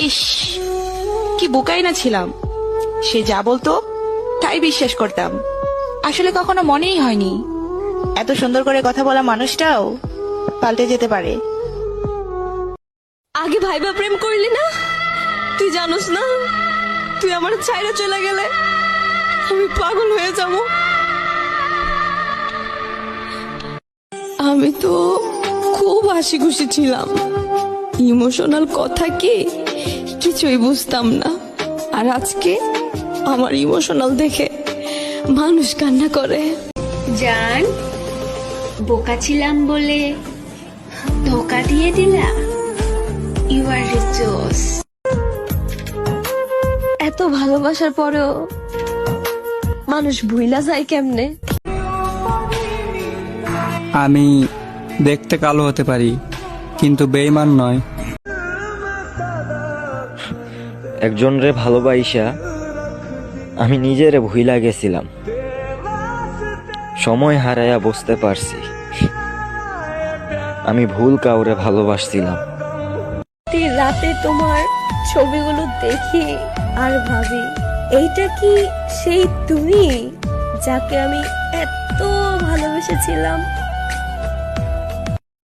ইস, কি বোকাই না ছিলাম। সে যা বলতো, তাই বিশ্বাস করতাম। আসলে কখনো মনেই হয়নি। এত সুন্দর করে কথা বলা মানুষটাও পাল্টে যেতে পারে। আগে ভাইবা প্রেম করলি না? তুই জানোস না? তুই আমার ছাইরা চলে গেলে আমি পাগল হয়ে যাব। আমি তো খুব হাসি খুশি ছিলাম। ইমোশনাল কথা কি? কিছুই বুঝতাম না। আর আজকে আমার ইমোশনাল দেখে মানুষ কান্না করে। জান বোকা ছিলাম বলে ধোকা দিয়ে দিলা? ইউ আর রিচোস এত ভালোবাসার পরেও মানুষ ভুইলা যায় কেমনে? আমি দেখতে কালো হতে পারি কিন্তু বেইমান নয়। একজন রে ভালোবাইসা, আমি নিজেরে ভুইলা গেছিলাম। সময় হারাইয়া বুঝতে পারছি। আমি ভুল কাউরে ভালোবাসছিলাম। রাতে তোমার ছবিগুলো দেখি আর ভাবি, এইটা কি সেই তুমি যাকে আমি এত ভালোবেসেছিলাম?